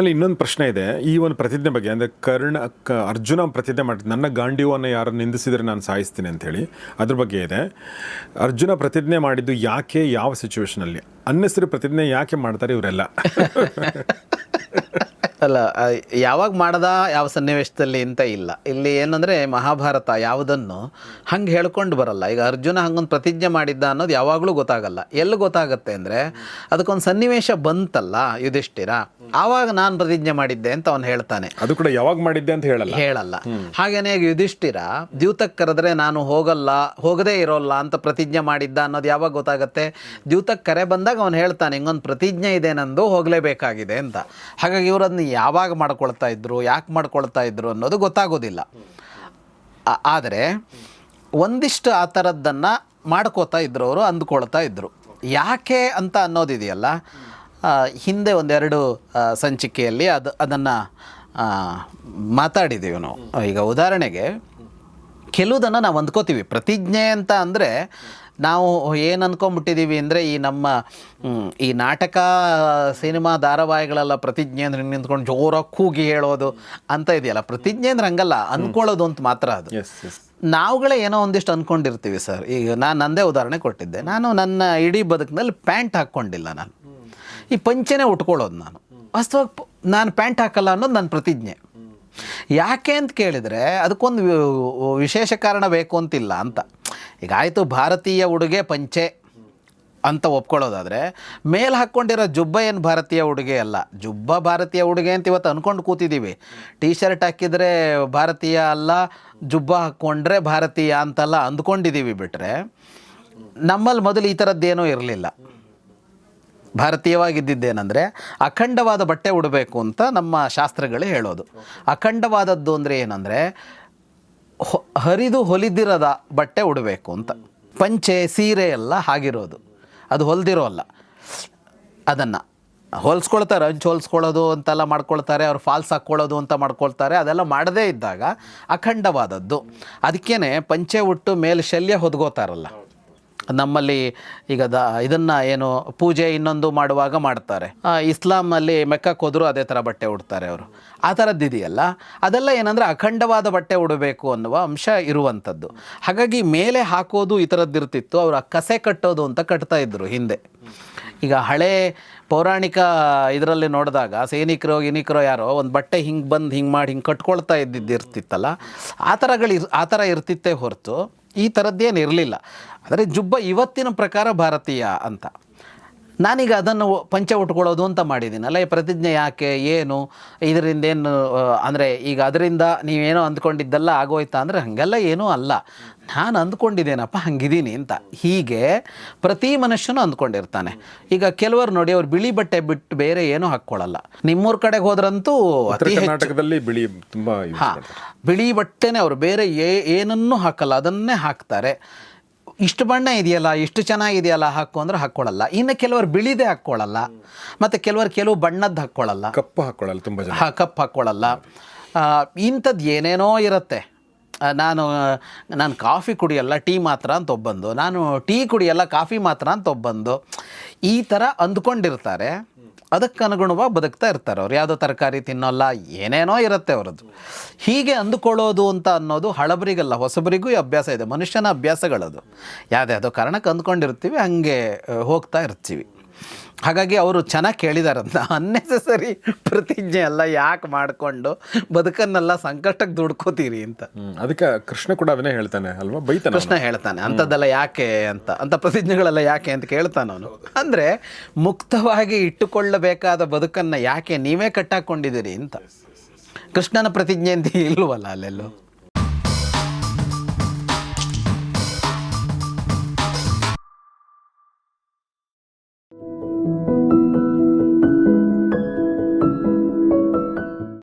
ಆಮೇಲೆ ಇನ್ನೊಂದು ಪ್ರಶ್ನೆ ಇದೆ. ಈ ಒಂದು ಪ್ರತಿಜ್ಞೆ ಬಗ್ಗೆ, ಅಂದರೆ ಕರ್ಣ ಅರ್ಜುನ ಪ್ರತಿಜ್ಞೆ ಮಾಡಿ ನನ್ನ ಗಾಂಡಿವನ್ನು ಯಾರು ನಿಂದಿಸಿದರೆ ನಾನು ಸಾಯಿಸ್ತೀನಿ ಅಂಥೇಳಿ ಅದ್ರ ಬಗ್ಗೆ ಇದೆ. ಅರ್ಜುನ ಪ್ರತಿಜ್ಞೆ ಮಾಡಿದ್ದು ಯಾಕೆ, ಯಾವ ಸಿಚುವೇಶನಲ್ಲಿ ಅನ್ನೆಸರಿ ಪ್ರತಿಜ್ಞೆ ಯಾಕೆ ಮಾಡ್ತಾರೆ ಇವರೆಲ್ಲ? ಅಲ್ಲ ಯಾವಾಗ ಮಾಡ್ದ ಯಾವ ಸನ್ನಿವೇಶದಲ್ಲಿ ಅಂತ ಇಲ್ಲ. ಇಲ್ಲಿ ಏನಂದರೆ ಮಹಾಭಾರತ ಯಾವುದನ್ನು ಹಂಗೆ ಹೇಳ್ಕೊಂಡು ಬರಲ್ಲ. ಈಗ ಅರ್ಜುನ ಹಂಗೊಂದು ಪ್ರತಿಜ್ಞೆ ಮಾಡಿದ್ದ ಅನ್ನೋದು ಯಾವಾಗಲೂ ಗೊತ್ತಾಗಲ್ಲ. ಎಲ್ಲಿ ಗೊತ್ತಾಗತ್ತೆ ಅಂದರೆ ಅದಕ್ಕೊಂದು ಸನ್ನಿವೇಶ ಬಂತಲ್ಲ ಯುಧಿಷ್ಠಿರ ಆವಾಗ ನಾನು ಪ್ರತಿಜ್ಞೆ ಮಾಡಿದ್ದೆ ಅಂತ ಅವನು ಹೇಳ್ತಾನೆ. ಅದು ಕೂಡ ಯಾವಾಗ ಮಾಡಿದ್ದೆ ಅಂತ ಹೇಳಲ್ಲ. ಹೇಳಲ್ಲ. ಹಾಗೇನೆ ಯುಧಿಷ್ಠಿರ ದ್ಯೂತಕ್ಕೆ ಕರೆದ್ರೆ ನಾನು ಹೋಗಲ್ಲ ಹೋಗದೇ ಇರೋಲ್ಲ ಅಂತ ಪ್ರತಿಜ್ಞೆ ಮಾಡಿದ್ದ ಅನ್ನೋದು ಯಾವಾಗ ಗೊತ್ತಾಗತ್ತೆ? ದ್ಯೂತಕ್ಕೆ ಕರೆ ಬಂದಾಗ ಅವನು ಹೇಳ್ತಾನೆ ಹಿಂಗೊಂದು ಪ್ರತಿಜ್ಞೆ ಇದೆ ನಂದು ಹೋಗಲೇಬೇಕಾಗಿದೆ ಅಂತ. ಹಾಗಾಗಿ ಇವರು ಅದನ್ನ ಯಾವಾಗ ಮಾಡ್ಕೊಳ್ತಾ ಇದ್ರು, ಯಾಕೆ ಮಾಡ್ಕೊಳ್ತಾ ಇದ್ರು ಅನ್ನೋದು ಗೊತ್ತಾಗೋದಿಲ್ಲ. ಆದರೆ ಒಂದಿಷ್ಟು ಆ ಥರದ್ದನ್ನು ಮಾಡ್ಕೋತಾ ಇದ್ರು ಅವರು ಅಂದ್ಕೊಳ್ತಾ ಇದ್ರು. ಯಾಕೆ ಅಂತ ಅನ್ನೋದಿದೆಯಲ್ಲ ಹಿಂದೆ ಒಂದೆರಡು ಸಂಚಿಕೆಯಲ್ಲಿ ಅದು, ಅದನ್ನು ಮಾತಾಡಿದ್ದೀವಿ ನಾವು. ಈಗ ಉದಾಹರಣೆಗೆ ಕೆಲವುದನ್ನು ನಾವು ಅಂದ್ಕೋತೀವಿ. ಪ್ರತಿಜ್ಞೆ ಅಂತ ಅಂದರೆ ನಾವು ಏನು ಅಂದ್ಕೊಂಬಿಟ್ಟಿದ್ದೀವಿ ಅಂದರೆ ಈ ನಮ್ಮ ಈ ನಾಟಕ ಸಿನಿಮಾ ಧಾರಾವಾಹಿಗಳೆಲ್ಲ ಪ್ರತಿಜ್ಞೆ ಅಂದ್ರೆ ನಿಂತ್ಕೊಂಡು ಜೋರಾಗಿ ಕೂಗಿ ಹೇಳೋದು ಅಂತ ಇದೆಯಲ್ಲ ಪ್ರತಿಜ್ಞೆ ಅಂದ್ರೆ ಹಂಗಲ್ಲ ಅಂದ್ಕೊಳ್ಳೋದು ಅಂತ ಮಾತ್ರ ಅದು. ನಾವುಗಳೇ ಏನೋ ಒಂದಿಷ್ಟು ಅಂದ್ಕೊಂಡಿರ್ತೀವಿ ಸರ್. ಈಗ ನಾನು ನಂದೇ ಉದಾಹರಣೆ ಕೊಟ್ಟಿದ್ದೆ. ನಾನು ನನ್ನ ಇಡೀ ಬದುಕಿನಲ್ಲಿ ಪ್ಯಾಂಟ್ ಹಾಕ್ಕೊಂಡಿಲ್ಲ ನಾನು. ಈ ಪಂಚೆನೇ ಉಟ್ಕೊಳ್ಳೋದು ನಾನು. ವಾಸ್ತವಾಗಿ ನಾನು ಪ್ಯಾಂಟ್ ಹಾಕಲ್ಲ ಅನ್ನೋದು ನನ್ನ ಪ್ರತಿಜ್ಞೆ. ಯಾಕೆ ಅಂತ ಕೇಳಿದರೆ ಅದಕ್ಕೊಂದು ವಿಶೇಷ ಕಾರಣ ಬೇಕು ಅಂತಿಲ್ಲ ಅಂತ. ಈಗ ಆಯಿತು ಭಾರತೀಯ ಉಡುಗೆ ಪಂಚೆ ಅಂತ ಒಪ್ಕೊಳ್ಳೋದಾದರೆ, ಮೇಲೆ ಹಾಕ್ಕೊಂಡಿರೋ ಜುಬ್ಬ ಏನು ಭಾರತೀಯ ಉಡುಗೆ ಅಲ್ಲ? ಜುಬ್ಬ ಭಾರತೀಯ ಉಡುಗೆ ಅಂತ ಇವತ್ತು ಅಂದ್ಕೊಂಡು ಕೂತಿದ್ದೀವಿ ಟೀ ಶರ್ಟ್ ಹಾಕಿದರೆ ಭಾರತೀಯ ಅಲ್ಲ, ಜುಬ್ಬ ಹಾಕ್ಕೊಂಡ್ರೆ ಭಾರತೀಯ ಅಂತೆಲ್ಲ ಅಂದ್ಕೊಂಡಿದ್ದೀವಿ ಬಿಟ್ಟರೆ ನಮ್ಮಲ್ಲಿ ಮೊದಲು ಈ ಥರದ್ದೇನೂ ಇರಲಿಲ್ಲ. ಭಾರತೀಯವಾಗಿದ್ದೇನೆಂದರೆ ಅಖಂಡವಾದ ಬಟ್ಟೆ ಉಡಬೇಕು ಅಂತ ನಮ್ಮ ಶಾಸ್ತ್ರಗಳೇ ಹೇಳೋದು. ಅಖಂಡವಾದದ್ದು ಅಂದರೆ ಏನಂದರೆ ಹರಿದು ಹೊಲಿದಿರದ ಬಟ್ಟೆ ಉಡಬೇಕು ಅಂತ. ಪಂಚೆ, ಸೀರೆ ಎಲ್ಲ ಹಾಗಿರೋದು. ಅದು ಹೊಲ್ದಿರೋ ಅಲ್ಲ. ಅದನ್ನು ಹೊಲ್ಸ್ಕೊಳ್ತಾರೆ ಹಂಚು ಹೊಲ್ಸ್ಕೊಳ್ಳೋದು ಅಂತೆಲ್ಲ ಮಾಡ್ಕೊಳ್ತಾರೆ, ಅವ್ರು ಫಾಲ್ಸ್ ಹಾಕ್ಕೊಳ್ಳೋದು ಅಂತ ಮಾಡ್ಕೊಳ್ತಾರೆ, ಅದೆಲ್ಲ ಮಾಡದೇ ಇದ್ದಾಗ ಅಖಂಡವಾದದ್ದು. ಅದಕ್ಕೇ ಪಂಚೆ ಉಟ್ಟು ಮೇಲೆ ಶಲ್ಯ ಹೊದ್ಕೋತಾರಲ್ಲ. ನಮ್ಮಲ್ಲಿ ಈಗ ದ ಇದನ್ನು ಏನು ಪೂಜೆ ಇನ್ನೊಂದು ಮಾಡುವಾಗ ಮಾಡ್ತಾರೆ. ಇಸ್ಲಾಮಲ್ಲಿ ಮೆಕ್ಕಕ್ಕೆ ಹೋದರೂ ಅದೇ ಥರ ಬಟ್ಟೆ ಉಡ್ತಾರೆ ಅವರು. ಆ ಥರದ್ದು ಇದೆಯಲ್ಲ? ಅದೆಲ್ಲ ಏನಂದರೆ ಅಖಂಡವಾದ ಬಟ್ಟೆ ಉಡಬೇಕು ಅನ್ನುವ ಅಂಶ ಇರುವಂಥದ್ದು. ಹಾಗಾಗಿ ಮೇಲೆ ಹಾಕೋದು ಈ ಥರದ್ದು ಇರ್ತಿತ್ತು, ಅವರು ಕಸೆ ಕಟ್ಟೋದು ಅಂತ ಕಟ್ತಾ ಇದ್ದರು ಹಿಂದೆ. ಈಗ ಹಳೆ ಪೌರಾಣಿಕ ಇದರಲ್ಲಿ ನೋಡಿದಾಗ ಸೈನಿಕರು ಗಿನಿಕರು ಯಾರೋ ಒಂದು ಬಟ್ಟೆ ಹಿಂಗೆ ಬಂದು ಹಿಂಗೆ ಮಾಡಿ ಹಿಂಗೆ ಕಟ್ಕೊಳ್ತಾ ಇದ್ದಿದ್ದು ಇರ್ತಿತ್ತಲ್ಲ? ಆ ಥರಗಳು ಆ ಥರ ಇರ್ತಿತ್ತೇ ಹೊರತು ಈ ಥರದ್ದೇನಿರಲಿಲ್ಲ ಆದರೆ ಜುಬ್ಬ ಇವತ್ತಿನ ಪ್ರಕಾರ ಭಾರತೀಯ ಅಂತ. ನಾನೀಗ ಅದನ್ನು ಪಂಚ ಉಟ್ಕೊಳ್ಳೋದು ಅಂತ ಮಾಡಿದ್ದೀನಲ್ಲ ಈ ಪ್ರತಿಜ್ಞೆ ಯಾಕೆ ಏನು ಇದರಿಂದ ಏನು ಅಂದರೆ ಈಗ ಅದರಿಂದ ನೀವೇನೋ ಅಂದ್ಕೊಂಡಿದ್ದೆಲ್ಲ ಆಗೋಯ್ತಾ? ಅಂದರೆ ಹಾಗೆಲ್ಲ ಏನೂ ಅಲ್ಲ. ನಾನು ಅಂದ್ಕೊಂಡಿದ್ದೇನಪ್ಪ ಹಂಗಿದ್ದೀನಿ ಅಂತ. ಹೀಗೆ ಪ್ರತಿ ಮನುಷ್ಯನೂ ಅಂದ್ಕೊಂಡಿರ್ತಾನೆ. ಈಗ ಕೆಲವರು ನೋಡಿ ಅವ್ರು ಬಿಳಿ ಬಟ್ಟೆ ಬಿಟ್ಟು ಬೇರೆ ಏನೂ ಹಾಕ್ಕೊಳ್ಳಲ್ಲ. ನಿಮ್ಮೂರ ಕಡೆಗೆ ಹೋದ್ರಂತೂ ಅತಿ ಕರ್ನಾಟಕದಲ್ಲಿ ಬಿಳಿ ತುಂಬ ಹಾಂ. ಬಿಳಿ ಬಟ್ಟೆನೇ ಅವರು ಬೇರೆ ಏ ಏನನ್ನೂ ಹಾಕಲ್ಲ. ಅದನ್ನೇ ಹಾಕ್ತಾರೆ. ಇಷ್ಟು ಬಣ್ಣ ಇದೆಯಲ್ಲ ಇಷ್ಟು ಚೆನ್ನಾಗಿದೆಯಲ್ಲ ಹಾಕು ಅಂದ್ರೆ ಹಾಕೊಳ್ಳಲ್ಲ. ಇನ್ನು ಕೆಲವರು ಬಿಳಿದೆ ಹಾಕ್ಕೊಳ್ಳಲ್ಲ ಮತ್ತು ಕೆಲವರು ಕೆಲವು ಬಣ್ಣದ್ದು ಹಾಕ್ಕೊಳ್ಳಲ್ಲ ಕಪ್ಪು ಹಾಕೊಳ್ಳಲ್ಲ ತುಂಬ ಜನ. ಹಾ ಕಪ್ಪು ಹಾಕ್ಕೊಳ್ಳಲ್ಲ ಇಂಥದ್ದು ಏನೇನೋ ಇರುತ್ತೆ. ನಾನು ನಾನು ಕಾಫಿ ಕುಡಿಯಲ್ಲ ಟೀ ಮಾತ್ರ ಅಂತ ಒಬ್ಬಂದು. ನಾನು ಟೀ ಕುಡಿಯಲ್ಲ ಕಾಫಿ ಮಾತ್ರ ಅಂತ ಒಬ್ಬಂದು. ಈ ಥರ ಅಂದ್ಕೊಂಡಿರ್ತಾರೆ. ಅದಕ್ಕೆ ಅನುಗುಣವಾಗಿ ಬದುಕ್ತಾ ಇರ್ತಾರೆ. ಅವ್ರು ಯಾವುದೋ ತರಕಾರಿ ತಿನ್ನೋಲ್ಲ, ಏನೇನೋ ಇರುತ್ತೆ ಅವರದ್ದು. ಹೀಗೆ ಅಂದುಕೊಳ್ಳೋದು ಅಂತ ಅನ್ನೋದು ಹಳಬರಿಗಲ್ಲ, ಹೊಸಬರಿಗೂ ಈ ಅಭ್ಯಾಸ ಇದೆ. ಮನುಷ್ಯನ ಅಭ್ಯಾಸಗಳದು. ಯಾವುದ್ಯಾವುದೋ ಕಾರಣಕ್ಕೆ ಅಂದ್ಕೊಂಡಿರ್ತೀವಿ, ಹಂಗೆ ಹೋಗ್ತಾ ಇರ್ತೀವಿ. ಹಾಗಾಗಿ ಅವರು ಚೆನ್ನಾಗಿ ಕೇಳಿದಾರಂತ ಅನ್ನೆಸೆಸರಿ ಪ್ರತಿಜ್ಞೆ ಎಲ್ಲ ಯಾಕೆ ಮಾಡಿಕೊಂಡು ಬದುಕನ್ನೆಲ್ಲ ಸಂಕಷ್ಟಕ್ಕೆ ದುಡ್ಕೋತೀರಿ ಅಂತ. ಅದಕ್ಕೆ ಕೃಷ್ಣ ಕೂಡ ಅದನ್ನೇ ಹೇಳ್ತಾನೆ ಅಲ್ವಾ? ಬೈತಾನೆ ಕೃಷ್ಣ ಹೇಳ್ತಾನೆ ಅಂಥದ್ದೆಲ್ಲ ಯಾಕೆ ಅಂತ ಅಂಥ ಪ್ರತಿಜ್ಞೆಗಳೆಲ್ಲ ಯಾಕೆ ಅಂತ ಕೇಳ್ತಾನೆ ಅವನು. ಅಂದರೆ ಮುಕ್ತವಾಗಿ ಇಟ್ಟುಕೊಳ್ಳಬೇಕಾದ ಬದುಕನ್ನು ಯಾಕೆ ನೀವೇ ಕಟ್ಟಾಕೊಂಡಿದ್ದೀರಿ ಅಂತ. ಕೃಷ್ಣನ ಪ್ರತಿಜ್ಞೆ ಅಂತ ಇಲ್ವಲ್ಲ ಅಲ್ಲೆಲ್ಲೋ?